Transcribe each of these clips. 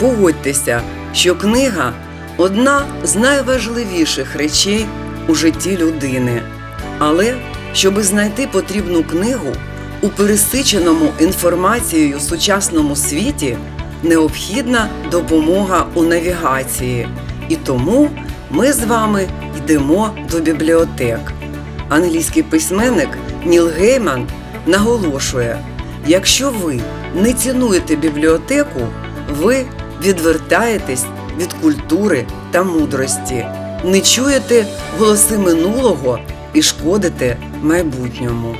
Погодьтеся, що книга одна з найважливіших речей у житті людини. Але щоби знайти потрібну книгу у пересиченому інформацією сучасному світі, необхідна допомога у навігації. І тому ми з вами йдемо до бібліотек. Англійський письменник Ніл Гейман наголошує: якщо ви не цінуєте бібліотеку, ви відвертаєтесь від культури та мудрості, не чуєте голоси минулого і шкодите майбутньому.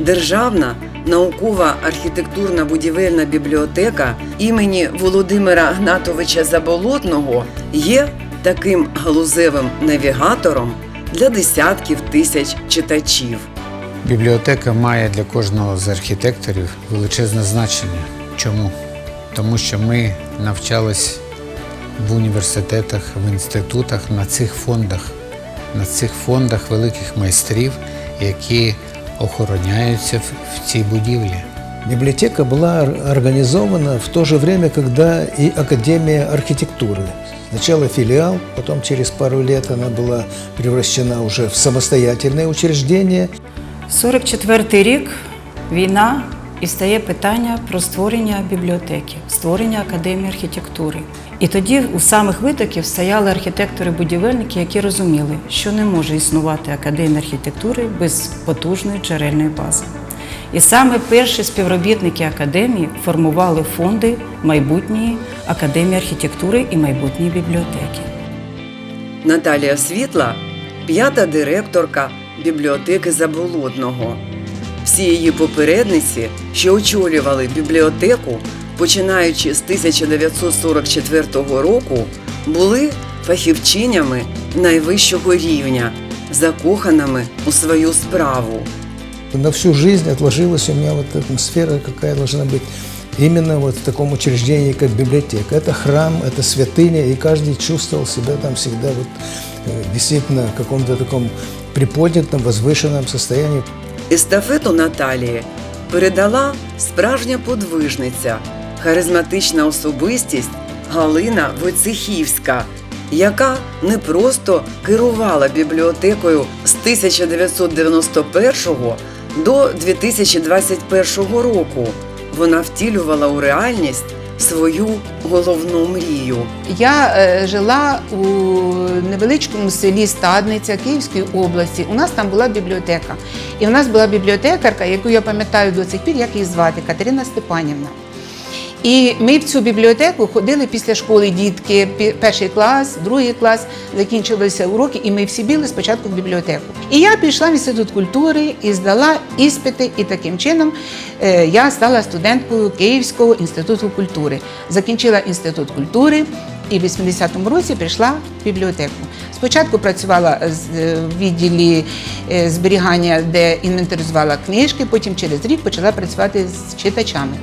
Державна наукова архітектурна будівельна бібліотека імені Володимира Гнатовича Заболотного є таким галузевим навігатором для десятків тисяч читачів. Бібліотека має для кожного з архітекторів величезне значення. Чому? Тому що ми навчались в університетах, в інститутах на цих фондах, на цих фондах великих майстрів, які охороняються в- в цій будівлі. Библиотека была ор- организована в то же время, когда и Академия архитектуры. Сначала филиал, потом через пару лет она была превращена уже в самостоятельное учреждение. 44-й рік війна і стає питання про створення бібліотеки, створення академії архітектури. І тоді у самих витоків стояли архітектори-будівельники, які розуміли, що не може існувати академія архітектури без потужної джерельної бази. І саме перші співробітники академії формували фонди майбутньої академії архітектури і майбутньої бібліотеки. Наталія Світла п'ята директорка бібліотеки Заболотного. Всі її попередниці, що очолювали бібліотеку, починаючи з 1944 року, були фахівчинями найвищого рівня, закоханими у свою справу. На всю жизнь отложилась у меня вот атмосфера, какая должна быть именно вот в таком учреждении, как библиотека. Это храм, это святыня, и каждый чувствовал себя там всегда вот э, действительно в каком-то таком приподнятом, возвышенном состоянии. Естафету Наталії передала справжня подвижниця, харизматична особистість Галина Войцехівська, яка не просто керувала бібліотекою з 1991 до 2021 року. Вона втілювала у реальність свою головну мрію. Я е, жила у невеличкому селі Стадниця Київської області. У нас там була бібліотека. І у нас була бібліотекарка, яку я пам'ятаю до цих пір, як її звати Катерина Степанівна. І ми в цю бібліотеку ходили після школи дітки, перший клас, другий клас, закінчилися уроки, і ми всі біли спочатку в бібліотеку. І я пішла в інститут культури і здала іспити, і таким чином е, я стала студенткою Київського інституту культури. Закінчила інститут культури і в 80-му році прийшла в бібліотеку. Спочатку працювала е, в відділі е, зберігання, де інвентаризувала книжки, потім через рік почала працювати з читачами.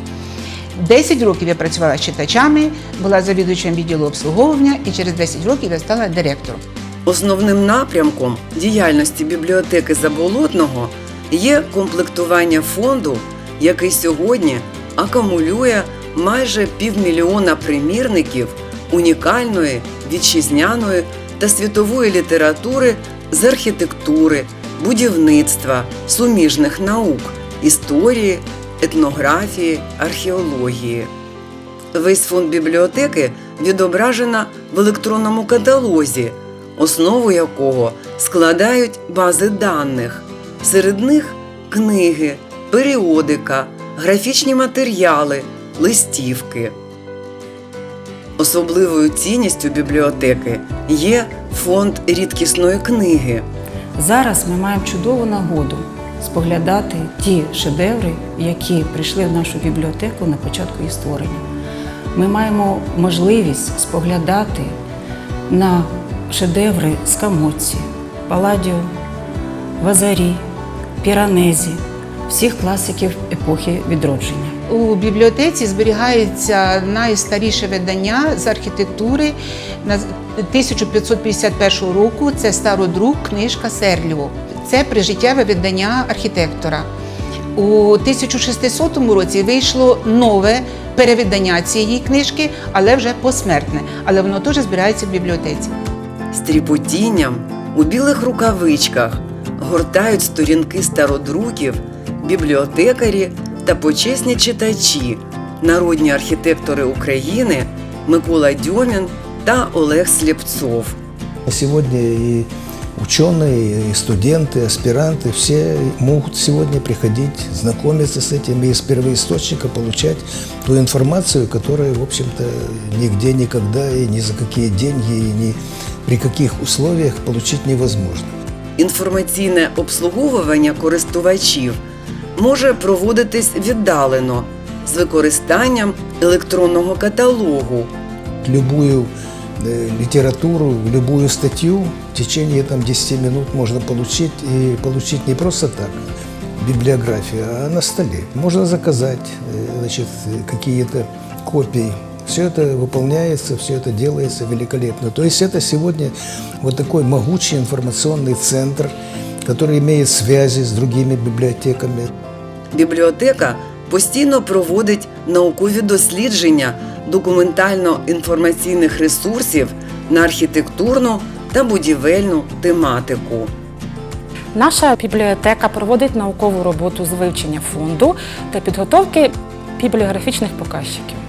10 років я працювала з читачами, була завідувачем відділу обслуговування і через 10 років я стала директором. Основним напрямком діяльності бібліотеки Заболотного є комплектування фонду, який сьогодні акумулює майже півмільйона примірників унікальної вітчизняної та світової літератури з архітектури, будівництва, суміжних наук, історії, етнографії, археології. Весь фонд бібліотеки відображена в електронному каталозі, основу якого складають бази даних. Серед них книги, періодика, графічні матеріали, листівки. Особливою цінністю бібліотеки є фонд рідкісної книги. Зараз ми маємо чудову нагоду споглядати ті шедеври, які прийшли в нашу бібліотеку на початку її створення. Ми маємо можливість споглядати на шедеври Скамоці, Паладіо, Вазарі, Піранезі, всіх класиків епохи відродження. У бібліотеці зберігається найстаріше видання з архітектури на 1551 року. Це стародрук книжка Серліво. Це прижиттєве видання архітектора. У 1600 році вийшло нове перевидання цієї книжки, але вже посмертне. Але воно теж збирається в бібліотеці. З тріпотінням у білих рукавичках гортають сторінки стародруків, бібліотекарі та почесні читачі, народні архітектори України Микола Дьомін та Олег Слєпцов. Сегодня и ученые, и студенты, аспиранты, все могут сегодня приходить, знакомиться с этим и из первоисточника получать ту информацию, которая, в общем-то, нигде, никогда и ни за какие деньги, и ни при каких условиях получить невозможно. Інформаційне обслуговування користувачів може проводитись віддалено з використанням електронного каталогу. Любую э, литературу, любую статью в течение там, 10 минут можно получить, и получить не просто так, библиографию, а на столе. Можно заказать э, значит, э, какие-то копии. Все это выполняется, все это делается великолепно. То есть это сегодня вот такой могучий информационный центр, который имеет связи с другими библиотеками. Бібліотека постійно проводить наукові дослідження документально-інформаційних ресурсів на архітектурну та будівельну тематику. Наша бібліотека проводить наукову роботу з вивчення фонду та підготовки бібліографічних показчиків.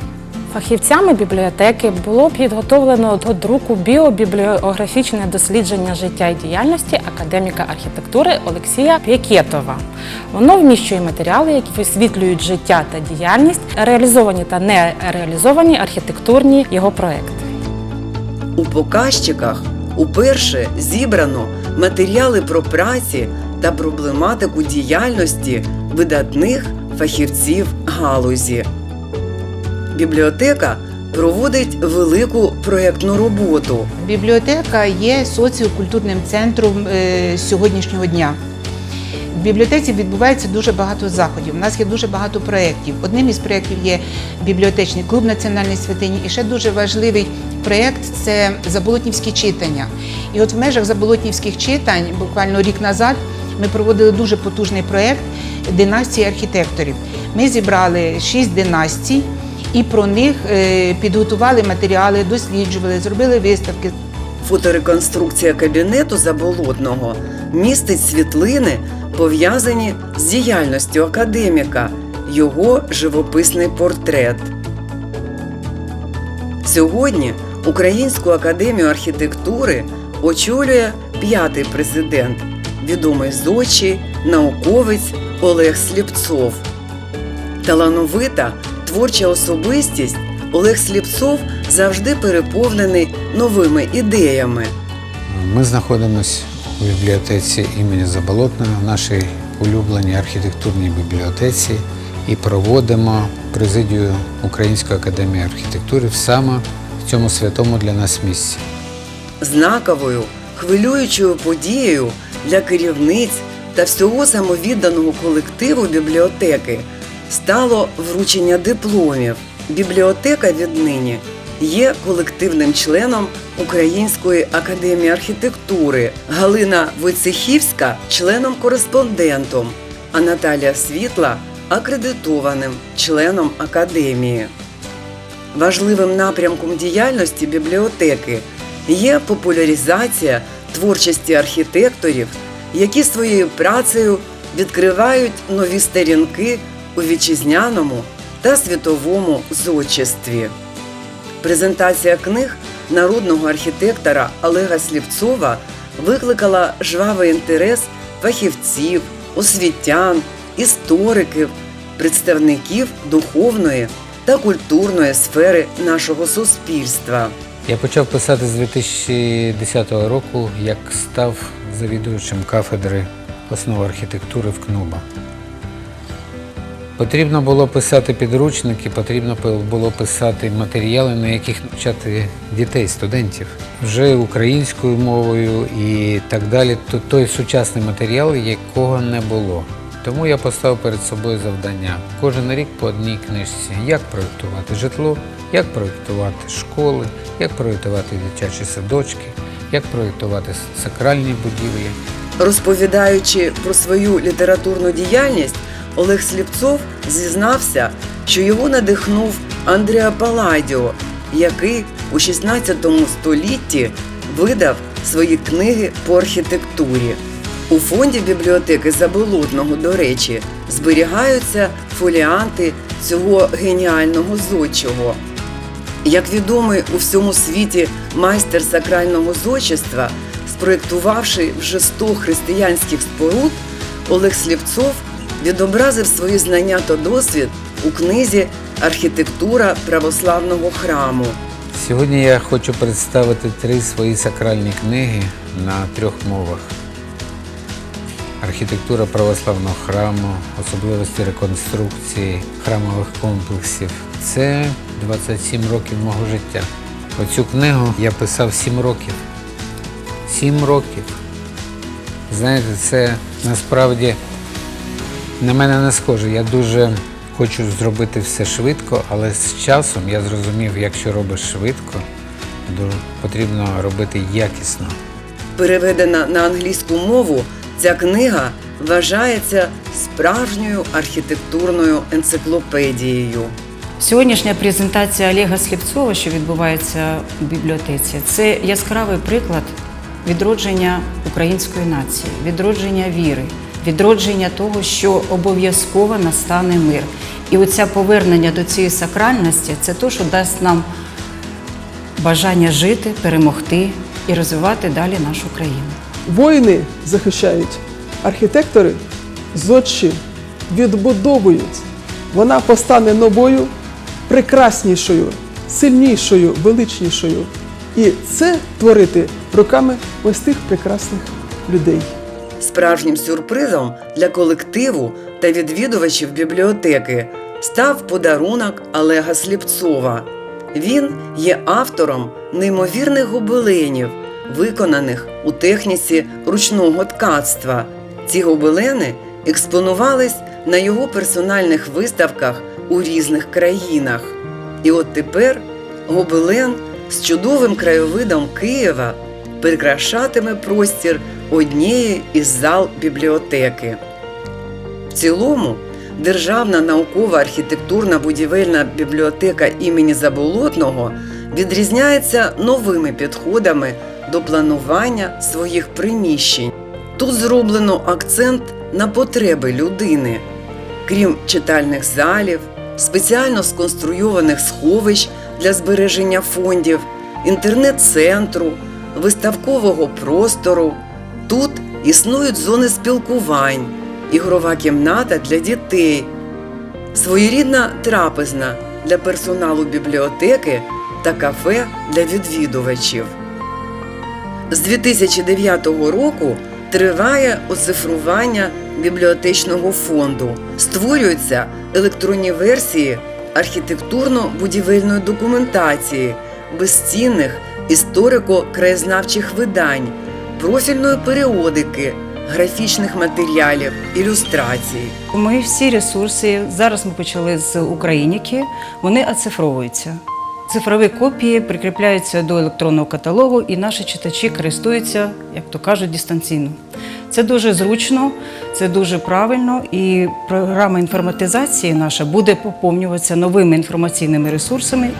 Фахівцями бібліотеки було підготовлено до друку біобібліографічне дослідження життя і діяльності академіка архітектури Олексія П'якетова. Воно вміщує матеріали, які висвітлюють життя та діяльність, реалізовані та не реалізовані архітектурні його проекти. У показчиках уперше зібрано матеріали про праці та проблематику діяльності видатних фахівців галузі. Бібліотека проводить велику проєктну роботу. Бібліотека є соціокультурним центром е, сьогоднішнього дня. В бібліотеці відбувається дуже багато заходів. У нас є дуже багато проєктів. Одним із проєктів є бібліотечний клуб Національної святині. І ще дуже важливий проєкт це заболотнівські читання. І от в межах заболотнівських читань, буквально рік назад, ми проводили дуже потужний проєкт династії архітекторів. Ми зібрали шість династій і про них е, підготували матеріали, досліджували, зробили виставки. Фотореконструкція кабінету заболотного містить світлини, пов'язані з діяльністю академіка, його живописний портрет. Сьогодні Українську академію архітектури очолює п'ятий президент, відомий зодчий, науковець Олег Сліпцов. Талановита творча особистість Олег Сліпцов завжди переповнений новими ідеями. Ми знаходимося у бібліотеці імені Заболотного, в нашій улюбленій архітектурній бібліотеці і проводимо президію Української академії архітектури саме в цьому святому для нас місці. Знаковою, хвилюючою подією для керівниць та всього самовідданого колективу бібліотеки стало вручення дипломів. Бібліотека віднині є колективним членом Української академії архітектури, Галина Войцехівська членом-кореспондентом, а Наталія Світла акредитованим членом академії. Важливим напрямком діяльності бібліотеки є популяризація творчості архітекторів, які своєю працею відкривають нові сторінки у вітчизняному та світовому зодчестві. Презентація книг народного архітектора Олега Слівцова викликала жвавий інтерес фахівців, освітян, істориків, представників духовної та культурної сфери нашого суспільства. Я почав писати з 2010 року, як став завідувачем кафедри основи архітектури в КНУБА. Потрібно було писати підручники, потрібно було писати матеріали, на яких навчати дітей, студентів вже українською мовою і так далі. То той сучасний матеріал, якого не було. Тому я поставив перед собою завдання кожен рік по одній книжці, як проєктувати житло, як проєктувати школи, як проєктувати дитячі садочки, як проєктувати сакральні будівлі. Розповідаючи про свою літературну діяльність, Олег Сліпцов зізнався, що його надихнув Андреа Паладіо, який у 16 столітті видав свої книги по архітектурі. У фонді бібліотеки Заболотного, до речі, зберігаються фоліанти цього геніального зодчого. Як відомий у всьому світі майстер сакрального зодчества, спроєктувавши вже 100 християнських споруд, Олег Сліпцов відобразив свої знання та досвід у книзі Архітектура православного храму. Сьогодні я хочу представити три свої сакральні книги на трьох мовах. Архітектура православного храму, особливості реконструкції храмових комплексів. Це 27 років мого життя. Оцю книгу я писав 7 років. 7 років. Знаєте, це насправді на мене не схоже. Я дуже хочу зробити все швидко, але з часом я зрозумів, якщо робиш швидко, то потрібно робити якісно. Переведена на англійську мову, ця книга вважається справжньою архітектурною енциклопедією. Сьогоднішня презентація Олега Сліпцова, що відбувається у бібліотеці, це яскравий приклад відродження української нації, відродження віри, відродження того, що обов'язково настане мир. І оце повернення до цієї сакральності це те, що дасть нам бажання жити, перемогти і розвивати далі нашу країну. Воїни захищають, архітектори зодчі відбудовують. Вона постане новою, прекраснішою, сильнішою, величнішою. І це творити руками ось тих прекрасних людей. Справжнім сюрпризом для колективу та відвідувачів бібліотеки став подарунок Олега Сліпцова. Він є автором неймовірних гобеленів, виконаних у техніці ручного ткацтва. Ці гобелени експонувались на його персональних виставках у різних країнах. І от тепер гобелен з чудовим краєвидом Києва прикрашатиме простір однієї із зал бібліотеки. В цілому, Державна наукова архітектурна будівельна бібліотека імені Заболотного відрізняється новими підходами до планування своїх приміщень. Тут зроблено акцент на потреби людини, крім читальних залів, спеціально сконструйованих сховищ для збереження фондів, інтернет-центру, виставкового простору. Існують зони спілкувань, ігрова кімната для дітей, своєрідна трапезна для персоналу бібліотеки та кафе для відвідувачів. З 2009 року триває оцифрування бібліотечного фонду. Створюються електронні версії архітектурно-будівельної документації, безцінних історико-краєзнавчих видань, профільної періодики, графічних матеріалів, ілюстрацій. Ми всі ресурси зараз ми почали з Україніки, вони оцифровуються. Цифрові копії прикріпляються до електронного каталогу, і наші читачі користуються, як то кажуть, дистанційно. Це дуже зручно, це дуже правильно, і програма інформатизації наша буде поповнюватися новими інформаційними ресурсами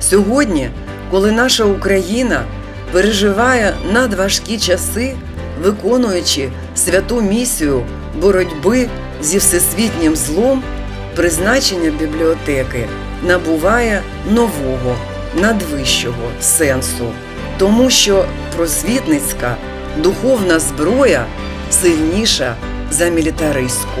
Сьогодні, коли наша Україна переживає надважкі часи, виконуючи святу місію боротьби зі всесвітнім злом, призначення бібліотеки набуває нового, надвищого сенсу, тому що просвітницька духовна зброя сильніша за мілітаристську.